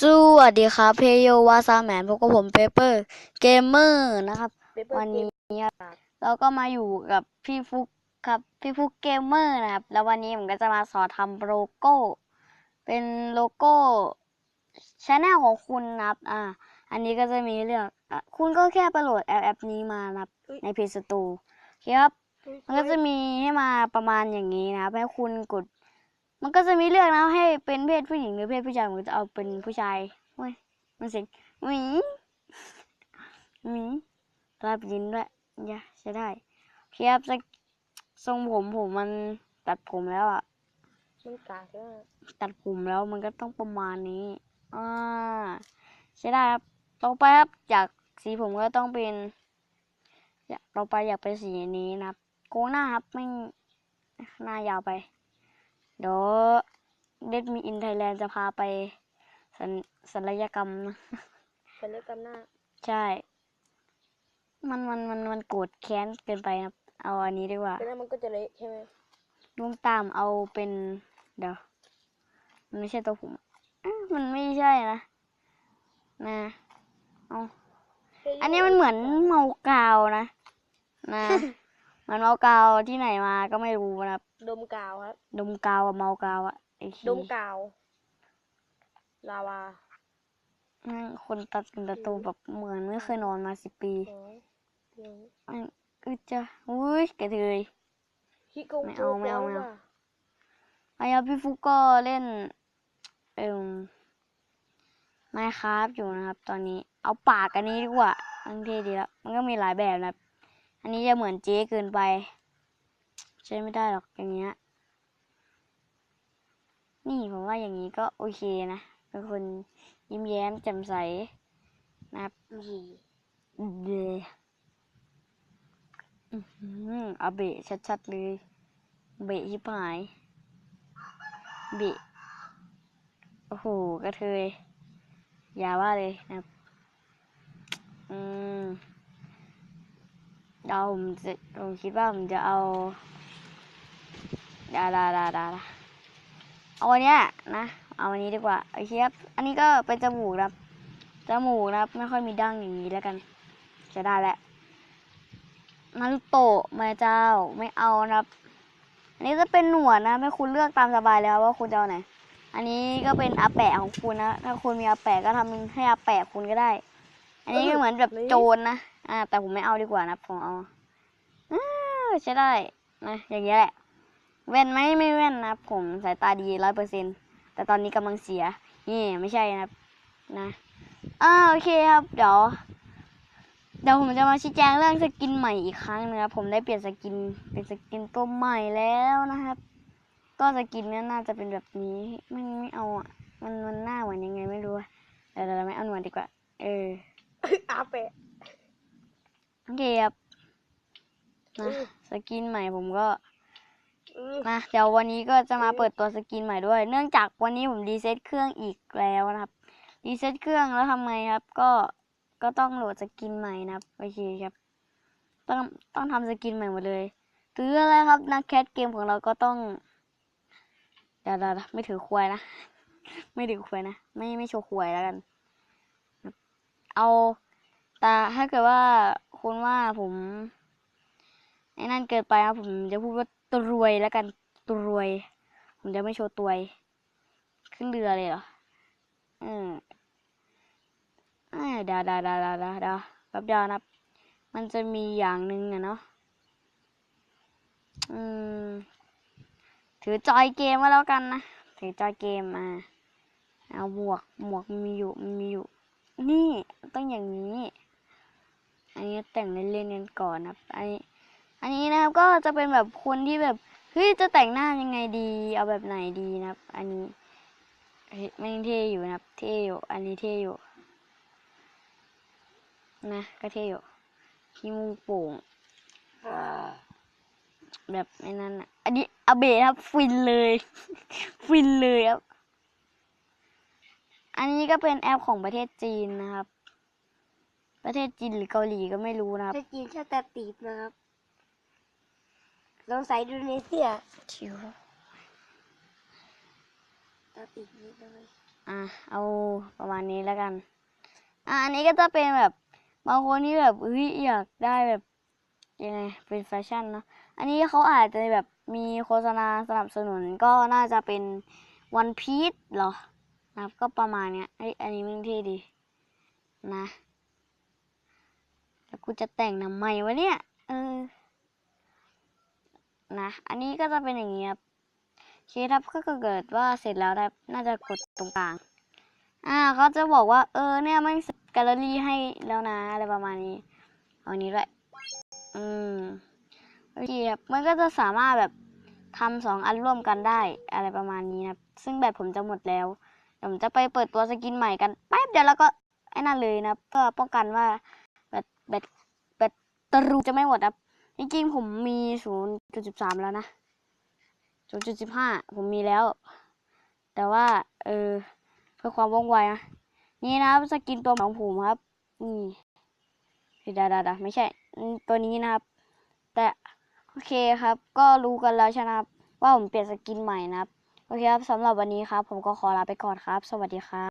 สวัสดีครับเพโยวาซาแมนพบกับผมเปเปอร์เกมเมอร์นะครับ Paper วันนี้ Game ครับเราก็มาอยู่กับพี่ฟุกครับพี่ฟุกเกมเมอร์นะครับ แล้ววันนี้ผมก็จะมาสอนทำโลโก้ เป็นโลโก้ชแนลของคุณนะครับ อ่า อันนี้ก็จะมีเลือกอะคุณก็แค่ไปโหลดแอปแอปนี้มานะครับอุ๊ย ในเพจสตูครับ มันก็จะมีให้มาประมาณอย่างนี้นะครับให้คุณกด มันก็จะมีเลือกนะให้เป็นเพศผู้หญิงหรือเพศผู้ชายผมก็จะเอาเป็นผู้ชายเว้ยมันเสียงหมีหมีตายินด้วยอย่าใช้ได้เทียบจะทรงผมผมมันตัดผมแล้วอะมันกากใช่ไหมตัดผมแล้วมันก็ต้องประมาณนี้อ่าใช่ได้ครับต่อไปครับจากสีผมก็ต้องเป็นอยากต่อไปอยากเป็นสีนี้นะครับโค้งหน้าครับไม่หน้ายาวไป เดี๋ยวเดดมีอินไทยแลนด์จะพาไปสัญศัลยกรรมนะเป็นเรื่องกำหน้า ใช่ มันมันมันมันโกรธแค้นเกินไปนะครับ เอาอันนี้ดีกว่าเป็นนั้นมันก็จะเละใช่ไหมดวงตามเอาเป็น เดี๋ยว มันไม่ใช่ตัวผมอ๊ะมันไม่ใช่นะ นะเอาอันนี้มันเหมือนเมากาวนะ นะเห มันเมากาวที่ไหนมาก็ไม่รู้นะครับ ดมกาวครับ ดมกาวกับเมากาวอะไอ้ขี้ดมกาว ลาวานั่งคนตัดกันตะตูแบบเหมือนไม่เคยนอนมาสิบปีสองหนึ่งอันอึดจ้ะอุ้ยกระเทย ฮิโกงไม่เอาไม่เอาไม่เอาว่ะอายาพี่ฟุกก็เล่น เอ่มไมครับอยู่นะครับ ตอนนี้เอาปากอันนี้ดีกว่าอันเท่ดีแล้วมันก็มีหลายแบบนะครับ อันนี้จะเหมือนเจ๊เกินไป ใช้ไม่ได้หรอกอย่างเงี้ย นี่ผมว่าอย่างนี้ก็โอเคนะ เป็นคนยิ้มแย้มแจ่มใสนะครับเดอื้อหือเอาเบะชัดๆเลย เบะชิบหาย เบะ โอ้โหกระเทย อย่าว่าเลยนะครับ อืม เดาผมจะผมคิดว่าผมจะเอาดาดาดาดาเอาวันเนี้ยนะ เอาวันนี้ดีกว่าโอเคครับอันนี้ก็เป็นจมูกครับ จมูกนะครับ ไม่ค่อยมีดั้งอย่างนี้แล้วกัน จะได้แหละนารุโตะม่เจ้าไม่เอานะครับ อันนี้จะเป็นหนวดนะให้คุณเลือกตามสบายเลยครับว่าคุณจะเอาไหน อันนี้ก็เป็นอาแปะของคุณนะ ถ้าคุณมีอาแปะก็ทำให้อาแปะคุณก็ได้ อันนี้ก็เหมือนแบบโจรนะ อ่า แต่ผมไม่เอาดีกว่านะผมเอาอ้าใช้ได้นะอย่างเงี้ยแหละเว้นไหมไม่เว้นนะผมสายตาดีร้อยเปอร์เซ็นแต่ตอนนี้กำลังเสียนี่ไม่ใช่นะนะอ่าโอเคครับ เดี๋ยวเดี๋ยวผมจะมาชี้แจงเรื่องสกินใหม่อีกครั้งนึงครับผมได้เปลี่ยนสกินเป็นสกินตัวใหม่แล้วนะครับ ก็สกินนี้น่าจะเป็นแบบนี้ไม่ไม่เอาอะมันมันหน้าเหมือนยังไงไม่รู้อะเดี๋ยวเราไม่เอาหนวดดีกว่า เอออาเปะ เคครับนะสกินใหม่ผมก็อือนะเดี๋ยววันนี้ก็จะมาเปิดตัวสกินใหม่ด้วย เนื่องจากวันนี้ผมรีเซ็ตเครื่องอีกแล้วนะครับรีเซ็ตเครื่องแล้วทำไงครับ ก็ก็ต้องโหลดสกินใหม่นะครับโอเคครับ ต้องต้องทำสกินใหม่หมดเลยถืออะไรครับนักแคสเกมของเราก็ต้องเดี๋ยวเดี๋ยวเดี๋ยวไม่ถือควายนะ ไม่ถือควายนะ ไม่ไม่โชว์ควายแล้วกัน เอา แต่ถ้าเกิดว่าคุณว่าผมไอ้นั่นเกินไปนะผมจะพูดว่าตัวรวยแล้วกันตัวรวย ผมจะไม่โชว์ตัวขึ้นเรือเลยเหรออืมอ่าดาดาดาดาดาดาแป๊บเดียวนะมันจะมีอย่างหนึ่งอะเนาะอืมถือจอยเกมมาแล้วกันนะถือจอยเกมมาเอาหมวกหมวกมีอยู่มีอยู่ นี่ต้องอย่างนี้ อันนี้แต่งเล่นๆกันก่อนนะครับอันนี้อันนี้นะครับก็จะเป็นแบบคนที่แบบเฮ้ยจะแต่งหน้ายังไงดี เอาแบบไหนดีนะครับ อันนี้เฮ้ยแม่เท่อยู่นะครับ เท่อยู่ อันนี้เท่อยู่ นะก็เท่อยู่ขี้มูกโป่งแบบไอ้นั่นอะ อันนี้อาเบะครับฟินเลย ฟินเลยครับ อันนี้ก็เป็นแอปของประเทศจีนนะครับ ประเทศจีนหรือเกาหลีก็ไม่รู้นะครับถ้าจีนชาติแต่ตีบนะครับลองใส่อินโดนีเซียชิวสตาตีบนิดหน่อยอะเอาประมาณนี้แล้วกัน อะอันนี้ก็จะเป็นแบบบางคนที่แบบเฮ้ยอยากได้แบบยังไงเป็นแฟชั่นเนอะอันนี้เขาอาจจะแบบมีโฆษณาสนับสนุนก็น่าจะเป็นวันพีชเหรอนะครับก็ประมาณเนี้ยเอ้ยอันนี้มันเท่ดีนะแล้ว กูจะแต่งทำไมวะเนี่ย เออ นะ อันนี้ก็จะเป็นอย่างนี้ครับโอเคครับก็เกิดว่าเสร็จแล้วครับน่าจะกดตรงกลาง อ่าเขาจะบอกว่า เออ เนี่ยมันแกลเลอรี่ให้แล้วนะ อะไรประมาณนี้ เอาอันนี้ด้วย อืมโอเคครับมันก็จะสามารถแบบทำสองอันร่วมกันได้ อะไรประมาณนี้นะครับซึ่งแบตผมจะหมดแล้วผมจะไปเปิดตัวสกินใหม่กันแป๊บเดียวแล้วก็ไอ้นั่นเลยนะเพื่อป้องกันว่าแบตแบตแบ ตรูจะไม่หมดครับจริงๆผมมีศูนย์จุดสิบสามแล้วนะศูนย์จุดสิบห้าผมมีแล้ว แต่ว่า เออ เพื่อความว่องไวนะนี่นะครับสกินตัวของผมครับนี่ดาดาดาไม่ใช่ ตัวนี้นะครับ แต่โอเคครับ ก็รู้กันแล้วใช่ไหมครับว่าผมเปลี่ยนสกินใหม่นะครับ โอเคครับสำหรับวันนี้ครับ ผมก็ขอลาไปก่อนครับ สวัสดีครับ